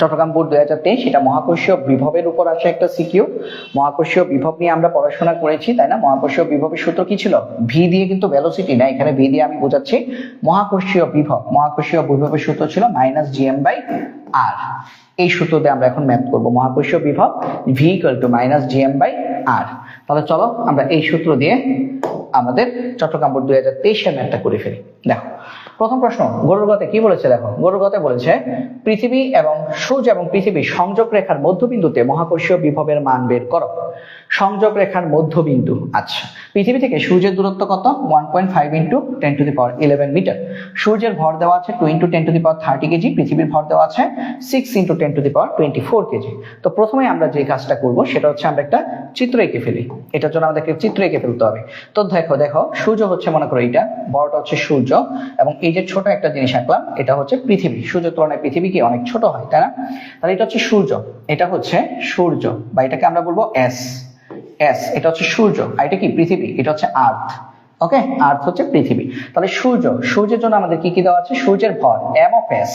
Chittagong board দুই হাজার তেইশ এটা মহাকর্ষীয় বিভবের উপর আসে একটা সিকিউ। মহাকর্ষীয় বিভব নিয়ে আমরা পড়াশোনা করেছি, তাই না? মহাকর্ষীয় বিভবের সূত্র কি ছিল? ভি দিয়ে কিন্তু ভ্যালোসিটি না? এখানে ভি দিয়ে আমি বোঝাচ্ছি মহাকর্ষীয় বিভব। মহাকর্ষীয় বিভবের সূত্র ছিল মাইনাস জিএম বাই আর এই সূত্র দিয়ে আমরা এখন ম্যাথ করব। মহাকর্ষীয় বিভব V equal to minus GM by R তাহলে চলো আমরা এই সূত্র দিয়ে আমাদের চট্টগ্রাম বোর্ড দুই হাজার তেইশের ম্যাথটা করে ফেলি। দেখো প্রথম প্রশ্ন, গরুর গতে কি বলেছে দেখো? গরুর গতে বলেছে, পৃথিবী এবং সূর্য এবং পৃথিবী সংযোগ রেখার মধ্যবিন্দুতে মহাকর্ষীয় বিভবের মান বের করো। সংযোগ রেখার মধ্যবিন্দু আচ্ছা। পৃথিবী থেকে সূর্যের দূরত্ব কত? One point five into ten to the power eleven metre সূর্যের ভর দেওয়া আছে two into ten to the power thirty KG পৃথিবীর ভর দেওয়া আছে six into ten to the power twenty four KG তো প্রথমে আমরা যে কাজটা করব, সেটা হচ্ছে আমরা একটা চিত্র এঁকে ফেলি। এটার জন্য আমাদেরকে চিত্র এঁকে ফেলতে হবে। তো দেখো দেখো, সূর্য হচ্ছে মনে করো এইটা, বড়টা হচ্ছে সূর্য এবং এই যে ছোট একটা জিনিস আঁকলাম, এটা হচ্ছে পৃথিবী। সূর্যের তুলনায় পৃথিবী কি অনেক ছোট হয়, তাই না? তাহলে এটা হচ্ছে সূর্য। এটা হচ্ছে সূর্য, বা এটাকে আমরা বলব এস এস এটা হচ্ছে সূর্য। আর এটা কি? পৃথিবী। এটা হচ্ছে আর্থ ওকে আর্থ হচ্ছে পৃথিবী। তাহলে সূর্য, সূর্যের জন্য আমাদের কি কি দেওয়া আছে? সূর্যের ভর M of S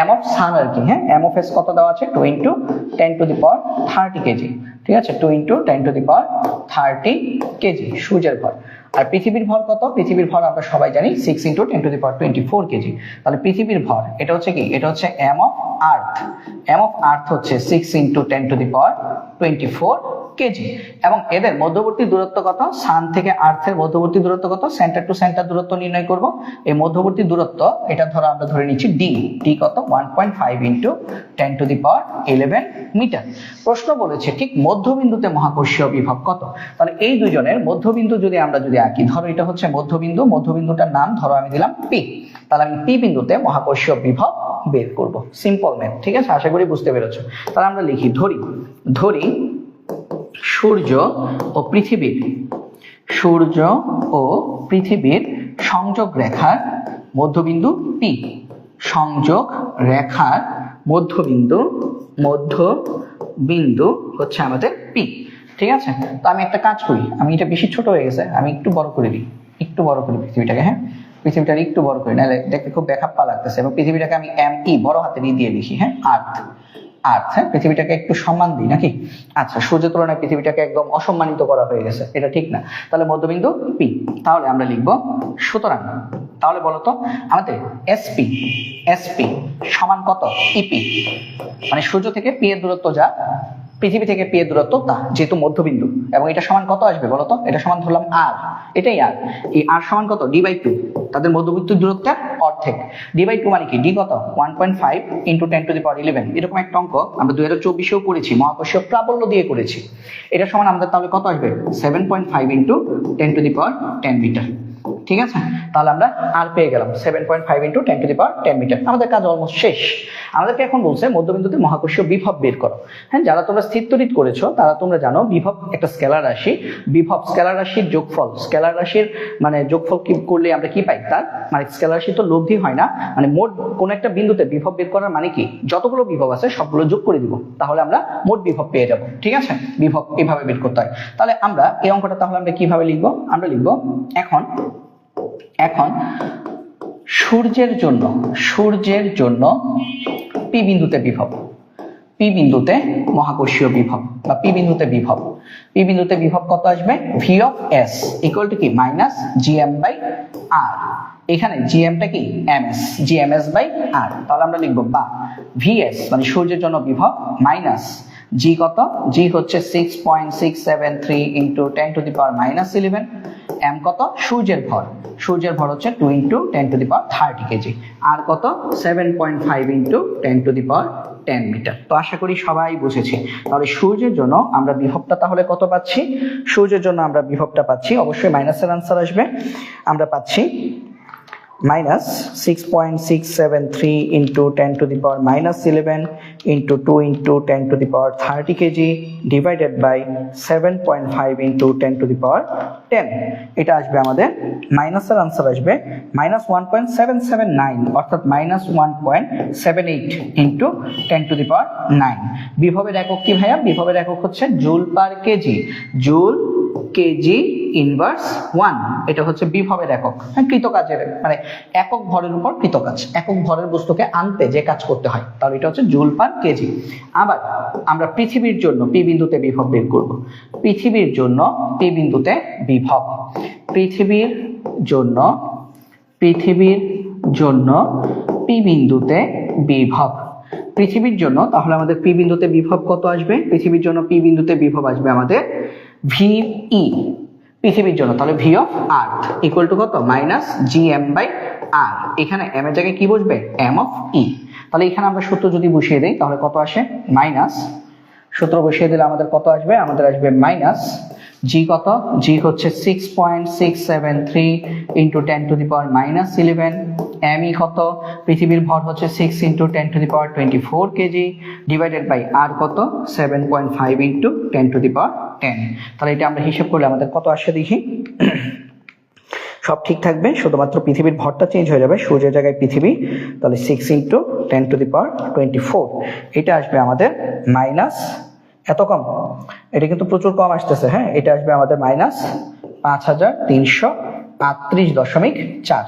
M of sun আর কি হ্যাঁ? এম অফ এস কত দেওয়া আছে? Two into ten to the power thirty KG ঠিক আছে? Two into ten to the power thirty KG সূর্যের ভর। আর পৃথিবীর ভর কত? পৃথিবীর ভর আমরা সবাই জানি six into ten to the power twenty four KG তাহলে পৃথিবীর ভর, এটা হচ্ছে কি? এটা হচ্ছে M of earth M of earth হচ্ছে six into ten to the power twenty four KG এবং এদের মধ্যবর্তী দূরত্ব কত? সান থেকে আর্থের মধ্যবর্তী দূরত্ব কত? সেন্টার টু সেন্টার দূরত্ব নির্ণয় করব। এই মধ্যবর্তী দূরত্ব, এটা ধরো আমরা ধরে নিচ্ছি ডি ডি কত? One point five into ten to the power eleven metre প্রশ্ন বলেছে, ঠিক মধ্যবিন্দুতে মহাকর্ষীয় বিভব কত? তাহলে এই দুজনের মধ্যবিন্দু যদি আমরা যদি আঁকি ধরো এটা হচ্ছে মধ্যবিন্দু, মধ্যবিন্দুটার নাম ধরো আমি দিলাম পি তাহলে আমি পি বিন্দুতে মহাকর্ষীয় বিভব বের করব। সিম্পল ম্যাথ ঠিক আছে? আশা করি বুঝতে পেরেছ। তাহলে আমরা লিখি, ধরি ধরি সূর্য ও পৃথিবীর, সূর্য ও পৃথিবীর সংযোগ রেখার মধ্যবিন্দু পি সংযোগ রেখার মধ্যবিন্দু মধ্যবিন্দু হচ্ছে আমাদের পি ঠিক আছে? তো আমি একটা কাজ করি। আমি এটা বেশি ছোট হয়ে গেছে, আমি একটু বড় করে দিই। একটু বড় করি পৃথিবীটাকে হ্যাঁ? পৃথিবীটাকে একটু বড় করি, নাহলে দেখতে খুব বেখাপ্পা লাগতেছে। এবং পৃথিবীটাকে আমি এম ই বড় হাতে দিয়ে দিয়ে লিখি হ্যাঁ? আর্থ আর্থ হ্যাঁ? পৃথিবীটাকে একটু সম্মান দিই, নাকি? আচ্ছা সূর্যের তুলনায় পৃথিবীটাকে একদম অসম্মানিত করা হয়ে গেছে, এটা ঠিক না। তাহলে মধ্যবিন্দু পি তাহলে আমরা লিখব সুতরাং, তাহলে বলো তো আমাদের এসপি এসপি সমান কত? ইপি মানে সূর্য থেকে পি এর দূরত্ব যা পৃথিবী থেকে পি দূরত্ব তা, যেহেতু মধ্যবিন্দু। এবং এটা সমান কত আসবে বলতো? এটা সমান ধরলাম আর এটাই আর এই আর সমান কত? ডি বাই টু তাদের মধ্যবিন্দু দূরত্বের অর্ধেক। ডি বাই টু মানে কি? ডি কত? One point five into ten to the power eleven এরকম একটা অঙ্ক আমরা দুই হাজার চব্বিশেও করেছি, মহাকর্ষীয় প্রাবল্য দিয়ে করেছি। এটা সমান আমাদের তাহলে কত আসবে? Seven point five into ten to the power ten metre ঠিক আছে? তাহলে আমরা আর পেয়ে গেলাম seven point five into ten to the power ten metre আমাদের কাজ অলমোস্ট শেষ। আমাদেরকে এখন বলছে মধ্যবিন্দুতে মহাকর্ষীয় বিভব বের করো। হ্যাঁ যারা তোমরা স্থিরতরিত করেছ, তারা তোমরা জানো বিভব একটা স্কেলার রাশি। বিভব স্কেলার রাশির যোগফল। স্কেলার রাশির মানে যোগফল কি করলে আমরা কি পাই? তার মানে স্কেলার রাশি তো লব্ধি হয় না। মানে মোট কোন একটা বিন্দুতে বিভব বের করার মানে কি? যতগুলো বিভব আছে, সবগুলো যোগ করে দিব। তাহলে আমরা মোট বিভব পেয়ে যাব। ঠিক আছে? বিভব এভাবে বের করতে হয়। তাহলে আমরা এই অঙ্কটা তাহলে আমরা কীভাবে লিখব? আমরা লিখব এখন এখন সূর্যের জন্য সূর্যের জন্য পি বিন্দুতে বিভব। পি বিন্দুতে মহাকর্ষীয় বিভব বা পি বিন্দুতে বিভব। পি বিন্দুতে বিভব কত আসবে? V of S equal to কি? মাইনাস জিএম বাই আর এখানে জি জিএমটা কি? M S G M S by R তাহলে আমরা লিখব বা ভিএস মানে সূর্যের জন্য বিভব মাইনাস জি কত? জি হচ্ছে six point six seven three into ten to the power minus eleven M কত? সূর্যের ভর। সূর্যের ভর হচ্ছে two into ten to the power thirty KG R কত? Seven point five into ten to the power ten metre তো আশা করি সবাই বুঝেছে। তাহলে সূর্যের জন্য আমরা বিভবটা তাহলে কত পাচ্ছি? সূর্যের জন্য আমরা বিভবটা পাচ্ছি, অবশ্যই মাইনাসের আনসার আসবে। আমরা পাচ্ছি minus 6.673 into 10 to the power minus 11 into 2 into 10 to the power 30 kg divided by 7.5 into 10 to the power 10 এটা আসবে আমাদের মাইনাসের আনসার আসবে minus one point seven seven nine অর্থাৎ minus one point seven eight into ten to the power nine বিভবের একক কি ভাইয়া? বিভবের একক হচ্ছে joule per KG joule KG inverse one এটা হচ্ছে বিভবের একক হ্যাঁ কৃতকাজের মানে একক ভরের উপর কৃতকাজ, একক ভরের বস্তুকে আনতে যে কাজ করতে হয়, তাহলে এটা হচ্ছে জুল পার কেজি আবার আমরা পৃথিবীর জন্য পি বিন্দুতে বিভব বের করব। পৃথিবীর জন্য পি বিন্দুতে বিভব। পৃথিবীর জন্য পৃথিবীর জন্য পি বিন্দুতে বিভব। পৃথিবীর জন্য, তাহলে আমাদের পি বিন্দুতে বিভব কত আসবে? পৃথিবীর জন্য পি বিন্দুতে বিভব আসবে আমাদের ভি ই পৃথিবীর জন্য, তাহলে V of earth equal to কত? Minus G M by R এখানে এম এর জায়গায় কি বসবে? এম অফ ই তাহলে এখানে আমরা সূত্র যদি বসিয়ে দিই, তাহলে কত আসে? মাইনাস সূত্র বসিয়ে দিলে আমাদের কত আসবে? আমাদের আসবে মাইনাস জি কত? জি হচ্ছে six point six seven three into ten to the power minus eleven M E কত? পৃথিবীর ভর হচ্ছে six into ten to the power twenty four KG divided by R কত? Seven point five into ten to the power ten তাহলে এটা আমরা হিসেব করলে আমাদের কত আসে দেখি? সব ঠিক থাকবে, শুধুমাত্র পৃথিবীর ভরটা চেঞ্জ হয়ে যাবে, সূর্যের জায়গায় পৃথিবী, তাহলে six into ten to the power twenty four এটা আসবে আমাদের মাইনাস এত কম? এটা কিন্তু প্রচুর কম আসতেছে হ্যাঁ? এটা আসবে আমাদের মাইনাস পাঁচ হাজার তিনশো আটত্রিশ দশমিক চার।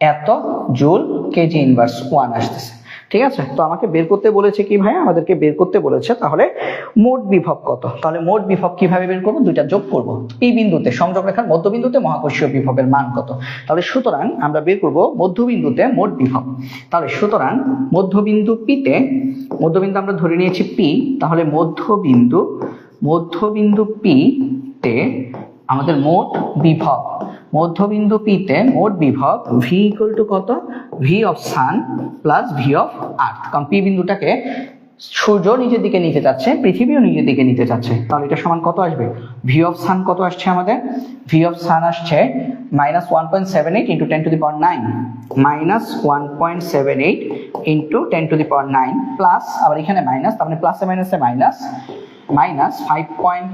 এত জুল কেজি ইনভার্স ওয়ান আসতেছে। ঠিক আছে? তো আমাকে বের করতে বলেছে কি ভাই আমাদেরকে বের করতে বলেছে। তাহলে মোট বিভব কত? তাহলে মোট বিভব কীভাবে বের করব? দুইটা যোগ করব। এই বিন্দুতে, সংযোগ রেখার মধ্যবিন্দুতে মহাকর্ষীয় বিভবের মান কত? তাহলে সুতরাং আমরা বের করব মধ্যবিন্দুতে মোট বিভব। তাহলে সুতরাং মধ্যবিন্দু পিতে মধ্যবিন্দু আমরা ধরে নিয়েছি পি তাহলে মধ্যবিন্দু মধ্যবিন্দু পি তে আমাদের মোট বিভব। মধ্যবিন্দু পিতে মোট বিভব ভি ইকুয়াল টু কত? V of sun plus V of earth কারণ পি বিন্দুটাকে সূর্য নিজের দিকে নিতে যাচ্ছে পৃথিবীও নিজের দিকে নিতে যাচ্ছে তাহলে এটা সমান কত আসবে? ভি অফ সান কত আসছে আমাদের? ভি অফ সান আসছে minus one point seven eight into ten to the power nine minus one point seven eight into ten to the power nine plus আবার এখানে মাইনাস তার মানে প্লাসে মাইনাসে minus minus five point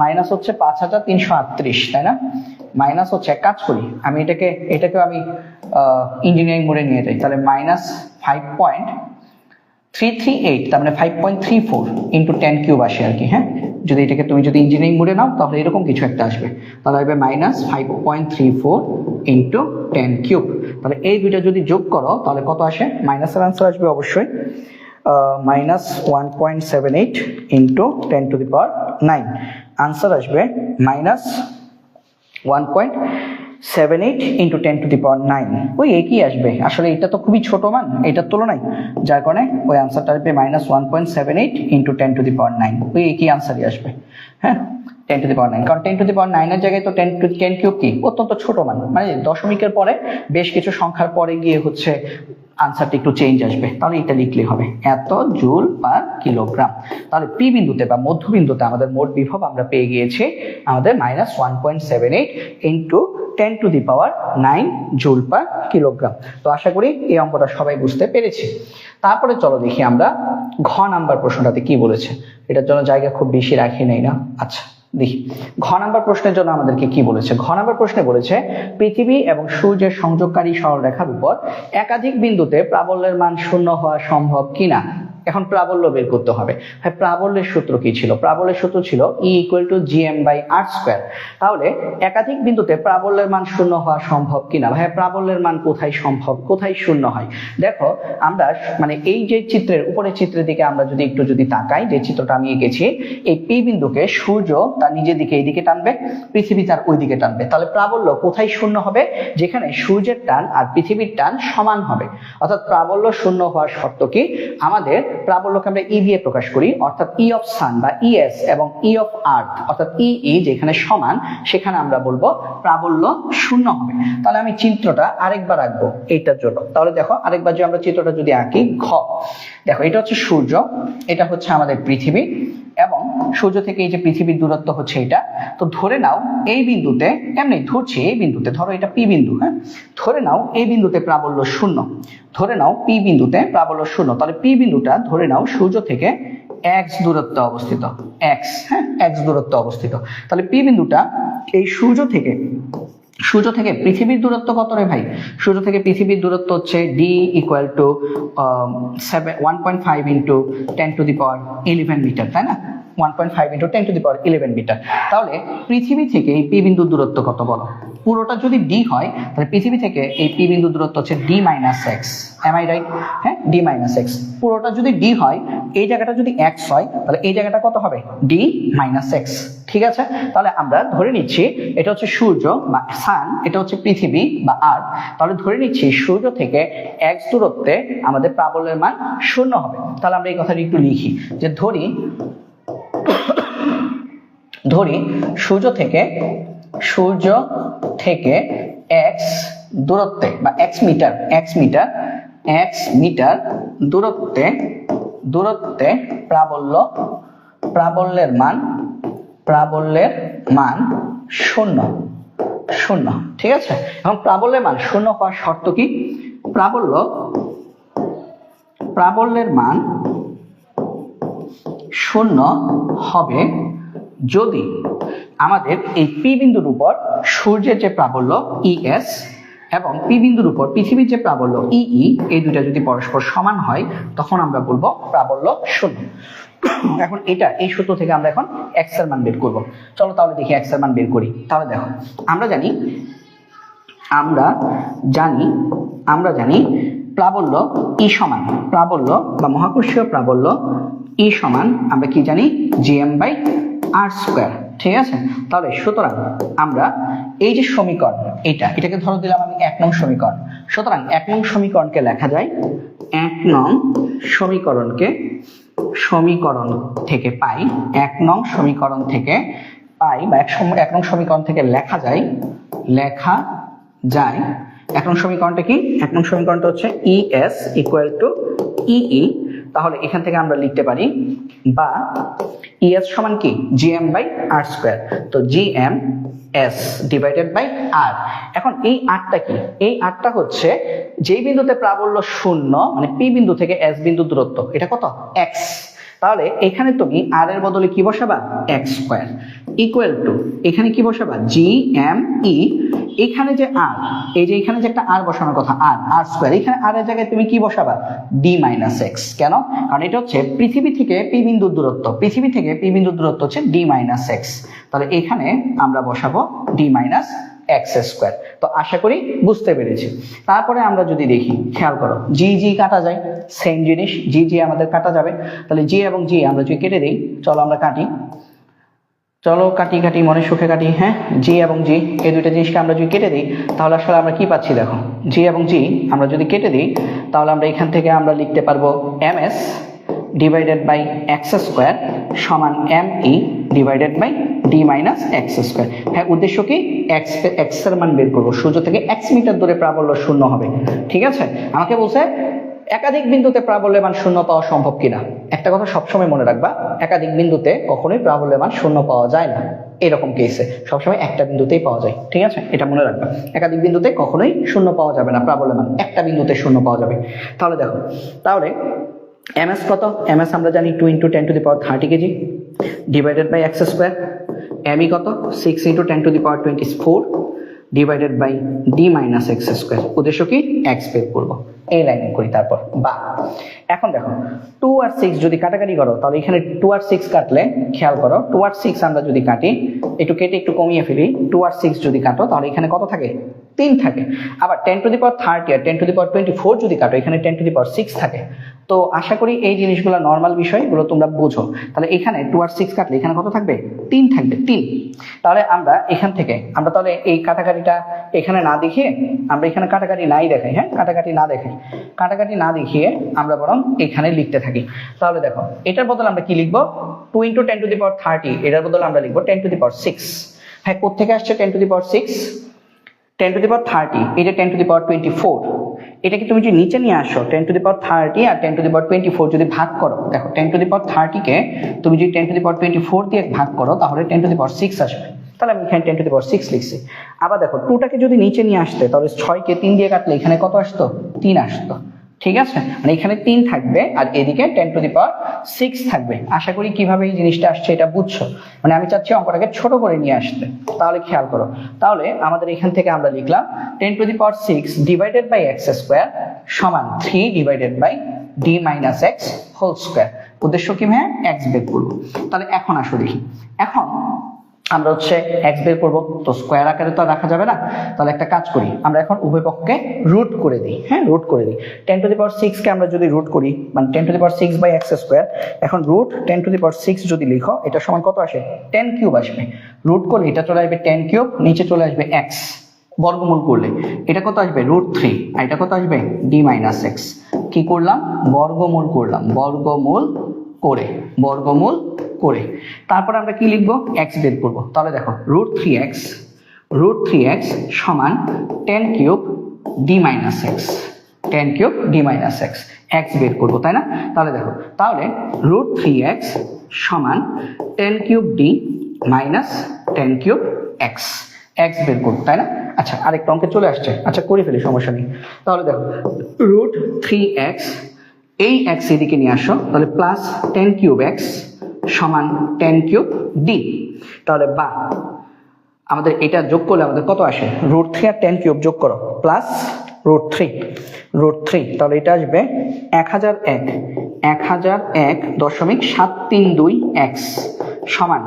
minus হচ্ছে পাঁচ হাজার তিনশো আটত্রিশ, তাই না? মাইনাস হচ্ছে, এক কাজ করি, আমি এটাকে এটাকে আমি ইঞ্জিনিয়ারিং মোডে নিয়ে যাই। তাহলে minus five point three three eight তার মানে five point three four into ten cube আসে আর কি হ্যাঁ? যদি এটাকে, তুমি যদি ইঞ্জিনিয়ারিং মোডে নাও, তাহলে এরকম কিছু একটা আসবে। তাহলে আসবে minus five point three four into ten cube তাহলে এই দুইটা যদি যোগ করো, তাহলে কত আসে? মাইনাসের আনসার আসবে অবশ্যই। Minus one point seven eight into ten to the power nine answer আসবে minus one point seven eight into ten to the power nine ওই একই আসবে। আসলে এটা তো খুবই ছোট মান, এটার তুলনায়। যার কারণে ওই আনসারটা আসবে minus one point seven eight into ten to the power nine ওই একই আনসারই আসবে। হ্যাঁ? Ten to the power nine কারণ টেন টু দি পাওয়ার নাইনের জায়গায় তো টেন টু টেন কিউব কি? অত্যন্ত ছোট মান মানে দশমিকের পরে বেশ কিছু সংখ্যার পরে গিয়ে হচ্ছে আনসারটা একটু চেঞ্জ আসবে। তাহলে এটা লিখলে হবে এত জুল পার কিলোগ্রাম। তাহলে পি বিন্দুতে বা মধ্যবিন্দুতে আমাদের মোট বিভব আমরা পেয়ে গিয়েছি আমাদের minus one point seven eight into ten to the power nine joule per kilogram. তো আশা করি এই অঙ্কটা সবাই বুঝতে পেরেছি। তারপরে চলো দেখি আমরা ঘ নাম্বার প্রশ্নটাতে কি বলেছে। এটার জন্য জায়গা খুব বেশি রাখি নেই না? আচ্ছা। দেখি, ঘ নাম্বার প্রশ্নের জন্য আমাদেরকে কি বলেছে? ঘ নাম্বার প্রশ্নে বলেছে, পৃথিবী এবং সূর্যের সংযোগকারী সরলরেখার উপর একাধিক বিন্দুতে প্রাবল্যের মান শূন্য হওয়া সম্ভব কিনা? এখন প্রাবল্য বের করতে হবে। ভাই, প্রাবল্যের সূত্র কি ছিল? প্রাবল্যের সূত্র ছিল equal to G M by R square তাহলে একাধিক বিন্দুতে প্রাবল্যের মান শূন্য হওয়া সম্ভব কিনা? ভাই, প্রাবল্যের মান কোথায় সম্ভব? কোথায় শূন্য হয়? দেখো, আমরা মানে এই যে চিত্রের উপরের চিত্রের দিকে আমরা যদি একটু যদি তাকাই, যে চিত্রটা আমি এঁকেছি, এই পি বিন্দুকে সূর্য তার নিজের দিকে এইদিকে টানবে, পৃথিবী তার ওই দিকে টানবে। তাহলে প্রাবল্য কোথায় শূন্য হবে? যেখানে সূর্যের টান আর পৃথিবীর টান সমান হবে। অর্থাৎ প্রাবল্য শূন্য হওয়ার শর্ত কি? আমাদের প্রাবল্যকে আমরা ই দিয়ে প্রকাশ করি, অর্থাৎ ই অফ সান বা ইএস এবং ই অফ আর্থ অর্থাৎ ই ই যেখানে সমান, সেখানে আমরা বলব প্রাবল্য শূন্য হবে। তাহলে আমি চিত্রটা আরেকবার আঁকবো এইটার জন্য। তাহলে দেখো, আরেকবার যদি আমরা চিত্রটা যদি আঁকি, ঘ। দেখো, এটা হচ্ছে সূর্য, এটা হচ্ছে আমাদের পৃথিবী এবং সূর্য থেকে এই যে পৃথিবীর দূরত্ব হচ্ছে এটা। তো ধরে নাও, এই বিন্দুতে, এমনি ধরছি এই বিন্দুতে, ধরো এটা পি বিন্দু হ্যাঁ? ধরে নাও, এই বিন্দুতে প্রাবল্য শূন্য। ধরে নাও পি বিন্দুতে প্রাবল্য শূন্য। তাহলে পি বিন্দুটা ধরে নাও সূর্য থেকে এক্স দূরত্ব অবস্থিত এক্স হ্যাঁ এক্স দূরত্ব অবস্থিত। তাহলে পি বিন্দুটা এই সূর্য থেকে সূর্য থেকে পৃথিবীর দূরত্ব কত রে ভাই? সূর্য থেকে পৃথিবীর দূরত্ব হচ্ছে D equal to seven one point five into ten to the power eleven metre তাই না? One point five into eleven metre তাহলে পৃথিবী থেকে এই পি বিন্দুর দূরত্ব কত বলো? পুরোটা যদি ডি হয়, তাহলে পৃথিবী থেকে এই পি বিন্দু দূরত্ব হচ্ছে D minus X am I right হ্যাঁ ডি মাইনাস এক্স পুরোটা যদি ডি হয়, এই জায়গাটা যদি এক্স হয়, তাহলে এই জায়গাটা কত হবে? ডি মাইনাস এক্স ঠিক আছে? তাহলে আমরা ধরে নিচ্ছি, এটা হচ্ছে সূর্য বা সান এটা হচ্ছে পৃথিবী বা আর্থ তাহলে ধরে নিচ্ছি, সূর্য থেকে এক্স দূরত্বে আমাদের প্রাবল্যের মান শূন্য হবে। তাহলে আমরা এই কথাটি একটু লিখি। যে ধরি ধরি, সূর্য থেকে সূর্য থেকে এক্স দূরত্বে বা X metre X metre X metre দূরত্বে দূরত্বে প্রাবল্য, প্রাবল্যের মান প্রাবল্যের মান শূন্য শূন্য, ঠিক আছে? এবং প্রাবল্যের মান শূন্য হওয়ার শর্ত কি? প্রাবল্য, প্রাবল্যের মান শূন্য হবে যদি আমাদের এই পি বিন্দুর উপর সূর্যের যে প্রাবল্য ইএস এবং পি বিন্দুর উপর পৃথিবীর যে প্রাবল্য ইই এই দুটা যদি পরস্পর সমান হয়, তখন আমরা বলব প্রাবল্য শূন্য। এখন এটা এই সূত্র থেকে আমরা এখন এক্সের মান বের করব। চলো তাহলে দেখি এক্সের মান বের করি। তাহলে দেখো, আমরা জানি আমরা জানি আমরা জানি প্রাবল্য ই সমান, প্রাবল্য বা মহাকর্ষীয় প্রাবল্য ই সমান, আমরা কি জানি? জিএম বাই আর স্কোয়ার ঠিক আছে? তাহলে সুতরাং আমরা এই যে সমীকরণ, এটা, এটাকে ধরো দিলাম আমি এক নং সমীকরণ। সুতরাং এক নং সমীকরণকে লেখা যায় এক নং সমীকরণকে সমীকরণ থেকে পাই, এক নং সমীকরণ থেকে পাই, বা এক নং সমীকরণ থেকে লেখা যায় লেখা যায়। এক নং সমীকরণটা কি? এক নং সমীকরণটা হচ্ছে E S equal to E E তাহলে এখান থেকে আমরা লিখতে পারি বা ইএস সমান কি? GM by R square. তো G M S divided by R. এখন এই আরটা কি? এই আরটা হচ্ছে যেই বিন্দুতে প্রাবল্য শূন্য মানে পি বিন্দু থেকে এস বিন্দু দূরত্ব, এটা কত? এক্স। তাহলে এখানে তুমি আর এর বদলে কি বসাবা? X square. ইকুয়াল টু, এখানে কি বসাবা? জি এম ই এখানে যে আর, এই যে এখানে যে একটা আর বসানোর কথা, আর আর স্কোয়ার এখানে আর এর জায়গায় তুমি কি বসাবা? ডি মাইনাস এক্স কেন? কারণ এটা হচ্ছে পৃথিবী থেকে পি বিন্দুর দূরত্ব, পৃথিবী থেকে পি বিন্দুর দূরত্ব হচ্ছে ডি মাইনাস এক্স তাহলে এখানে আমরা বসাবো ডি মাইনাস এক্স স্কোয়ার তো আশা করি বুঝতে পেরেছি। তারপরে আমরা যদি দেখি, খেয়াল করো জি জি কাটা যায় সেম জিনিস জি জি আমাদের কাটা যাবে। তাহলে জি এবং জি আমরা যদি কেটে দিই, চলো আমরা কাটি। চলো কাটি কাটি মনে সুখে কাটি হ্যাঁ? জি এবং জি এই দুইটা জিনিসকে আমরা যদি কেটে দিই, তাহলে আসলে আমরা কি পাচ্ছি দেখো? জি এবং জি আমরা যদি কেটে দিই, তাহলে আমরা এখান থেকে আমরা লিখতে পারব M S divided by X square সমান M E divided by D minus X square হ্যাঁ উদ্দেশ্য কি? এক্স এক্সের মান বের করব। সূর্য থেকে এক্স মিটার দূরে প্রাবল্য শূন্য হবে। ঠিক আছে? আমাকে বলছে একাধিক বিন্দুতে প্রাবল্যের মান শূন্য পাওয়া সম্ভব কিনা? একটা কথা সবসময় মনে রাখবা, একাধিক বিন্দুতে কখনোই প্রাবল্যের মান শূন্য পাওয়া যায় না। এরকম কেসে সবসময় একটা বিন্দুতেই পাওয়া যায়, ঠিক আছে? এটা মনে রাখবা। একাধিক বিন্দুতে কখনোই শূন্য পাওয়া যাবে না প্রাবল্যের মান একটা বিন্দুতে শূন্য পাওয়া যাবে। তাহলে দেখো, তাহলে এমএস কত? এমএস আমরা জানি two into ten to the power thirty KG divided by X square ME কত? Six into ten to the power twenty four divided by D minus X square উদ্দেশ্য কি? এক্স বের করব। এই লাইন করি তারপর, বা। এখন দেখো টু আর সিক্স যদি কাটাকাটি করো, তাহলে এখানে টু আর সিক্স কাটলে, খেয়াল করো টু আর সিক্স আমরা যদি কাটি, একটু কেটে একটু কমিয়ে ফেলি টু আর সিক্স যদি কাটো, তাহলে এখানে কত থাকে? তিন থাকে। আবার ten to the power thirty R ten to the power twenty four যদি কাটো, এখানে ten to the power six থাকে। তো আশা করি এই জিনিসগুলো নর্মাল বিষয় এগুলো তোমরা বুঝো। তাহলে এখানে টু আর সিক্স কাটলে এখানে কত থাকবে? তিন থাকবে, তিন। তাহলে আমরা এখান থেকে, আমরা তাহলে এই কাটাকাটিটা এখানে না দেখিয়ে আমরা এখানে কাটাকাটি নাই দেখাই হ্যাঁ? কাটাকাটি না দেখাই। কাটাকাটি না দেখিয়ে আমরা বরং এখানে লিখতে থাকি। তাহলে দেখো, এটার বদলে আমরা কি লিখব? Two into ten to the power thirty এটার বদলে আমরা লিখব ten to the power six হ্যাঁ কোথেকে আসছে ten to the power six ten to the power thirty এটা ten to the power twenty four এটাকে তুমি যদি নিচে নিয়ে আসো ten to the power thirty R ten to the power twenty four যদি ভাগ করো, দেখো টেন টু দি পাওয়ার থার্টিকে তুমি যদি ten to the power twenty four দিয়ে ভাগ করো, তাহলে ten to the power six আসবে। তাহলে আমি এখানে ten to the power six লিখছি। আবার দেখো টুটাকে যদি নিচে নিয়ে আসতে, তাহলে ছয়কে তিন দিয়ে কাটলে এখানে কত আসতো? তিন আসতো। ঠিক আছে? মানে এখানে তিন থাকবে আর এদিকে ten to the power six থাকবে। আশা করি কীভাবে এই জিনিসটা আসছে এটা বুঝছ? মানে আমি চাচ্ছি অঙ্কটাকে ছোট করে নিয়ে আসতে। তাহলে খেয়াল করো। তাহলে আমাদের এখান থেকে আমরা লিখলাম ten to the power six divided by X square সমান three divided by D minus X whole square উদ্দেশ্য কি ভাইয়া? এক্স বের করব। তাহলে এখন আসো দেখি। এখন আমরা হচ্ছে এক্স বের করব। তো স্কোয়ার আকারে তো রাখা যাবে না। তাহলে একটা কাজ করি, আমরা এখন উভয় পক্ষকে রুট করে দিই। হ্যাঁ রুট করে দিই। টেন টু দি পাওয়ার সিক্সকে আমরা যদি রুট করি মানে ten to the power six by X square এখন root ten to the power six যদি লিখো, এটা সমান কত আসে? টেন কিউব আসবে। রুট করলে এটা চলে আসবে টেন কিউব নিচে চলে আসবে এক্স বর্গমূল করলে এটা কত আসবে? রুট থ্রি আর এটা কত আসবে? ডি মাইনাস এক্স কি করলাম? বর্গমূল করলাম। বর্গমূল করে। বর্গমূল করে। তারপর আমরা কি লিখব? এক্স বের করব। তাহলে দেখো root three X root three X সমান ten cube D minus X ten cube D minus X X বের করব, তাই না? তাহলে দেখো, তাহলে রুট থ্রি এক্স সমান ten cube D minus ten cube X X বের করব, তাই না? আচ্ছা আরেকটা অঙ্কে চলে আসছে। আচ্ছা করে ফেলি, সমস্যা নেই। তাহলে দেখো রুট থ্রি এক্স এই এক্স এদিকে নিয়ে আসো, তাহলে প্লাস টেন কিউব এক্স সমান টেন কিউব ডি তাহলে বা, আমাদের এটা যোগ করলে আমাদের কত আসে? রুট থ্রি আর টেন কিউব যোগ করো plus root three root three তাহলে এটা আসবে এক হাজার এক। এক হাজার এক দশমিক সাত তিন দুই এক্স সমান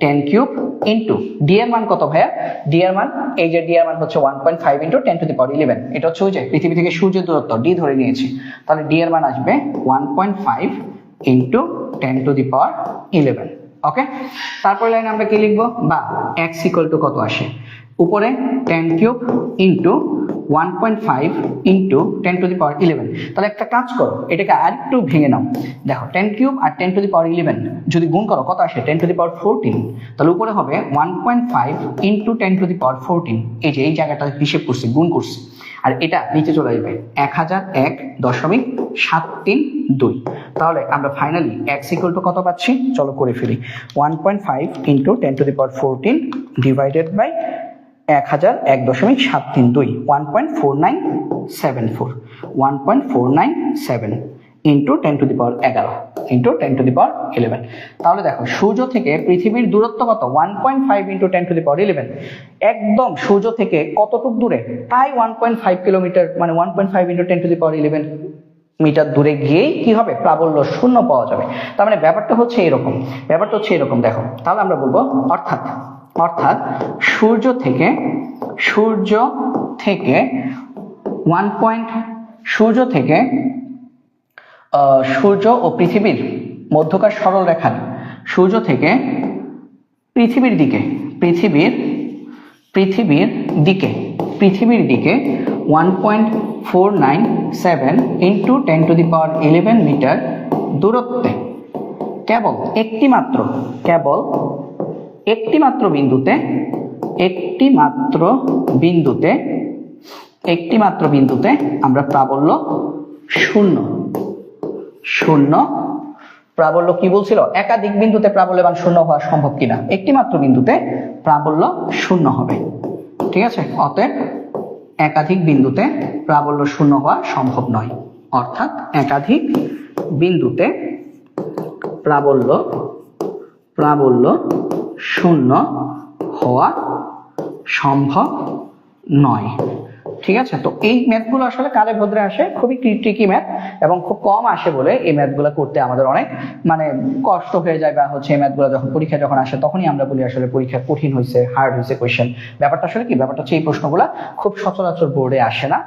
টেন কিউব ইন্টু ডি এর মান কত ভাইয়া? ডি এর মান, এই যে ডি এর মান হচ্ছে one point five into ten to the power eleven এটা হচ্ছে ওই যে পৃথিবী থেকে সূর্যের দূরত্ব ডি ধরে নিয়েছি। তাহলে ডি এর মান আসবে one point five into ten to the power eleven okay তারপর লাইনে আমরা কি লিখব? বা এক্স ইকুয়াল টু কত আসে? উপরে ten cube into one point five into ten to the power eleven তাহলে একটা কাজ করো, এটাকে আরেকটু ভেঙে নাও। দেখো ten cube R ten to the power eleven যদি গুণ করো, কত আসে? Ten to the power fourteen তাহলে উপরে হবে one point five into ten to the power fourteen এই যে, এই জায়গাটা হিসেব করছি, গুণ করছি। আর এটা নিচে চলে আসবে এক হাজার এক দশমিক সাত তিন দুই। তাহলে আমরা ফাইনালি এক্স ইকুয়াল টু কত পাচ্ছি? চলো করে ফেলি। One point five into ten to the power fourteen divided by এক হাজার এক দশমিক সাত তিন দুই। One point four nine seven four. One point four nine seven. Into ten to the power এগারো into ten to the power eleven তাহলে দেখো, সূর্য থেকে পৃথিবীর দূরত্ব কত? One point five into ten to the power eleven একদম সূর্য থেকে কতটুক দূরে? প্রায় ওয়ান পয়েন্ট ফাইভ কিলোমিটার মানে one point five into ten to the power eleven metre দূরে গিয়েই কি হবে? প্রাবল্য শূন্য পাওয়া যাবে। তার মানে ব্যাপারটা হচ্ছে এরকম। ব্যাপারটা হচ্ছে এরকম, দেখো। তাহলে আমরা বলব, অর্থাৎ অর্থাৎ সূর্য থেকে সূর্য থেকে ওয়ান পয়েন্ট সূর্য থেকে সূর্য ও পৃথিবীর মধ্যকার সরল রেখার সূর্য থেকে পৃথিবীর দিকে, পৃথিবীর পৃথিবীর দিকে পৃথিবীর দিকে one point four nine seven into ten to the power eleven metre দূরত্বে। কেবল একটিমাত্র কেবল একটিমাত্র বিন্দুতে একটিমাত্র বিন্দুতে একটিমাত্র বিন্দুতে আমরা প্রাবল্য শূন্য। শূন্য। প্রাবল্য কি বলছিল? একাধিক বিন্দুতে প্রাবল্যবান শূন্য হওয়া সম্ভব কিনা? একটি মাত্র বিন্দুতে প্রাবল্য শূন্য হবে। ঠিক আছে? অতএব একাধিক বিন্দুতে প্রাবল্য শূন্য হওয়া সম্ভব নয়। অর্থাৎ একাধিক বিন্দুতে প্রাবল্য প্রাবল্য শূন্য হওয়া সম্ভব নয়। ঠিক আছে? তো এই ম্যাথগুলো আসলে কালে ভদ্রে আসে? খুবই ট্রিকি ম্যাথ এবং খুব কম আসে বলে এই ম্যাথগুলো করতে আমাদের অনেক মানে কষ্ট হয়ে যায় বা হচ্ছে এই ম্যাথগুলো যখন, পরীক্ষা যখন আসে তখনই আমরা বলি আসলে পরীক্ষা কঠিন হয়েছে হার্ড হয়েছে কোয়েশ্চেন ব্যাপারটা আসলে কি? ব্যাপারটা হচ্ছে এই প্রশ্নগুলো খুব সচরাচর বোর্ডে আসে না।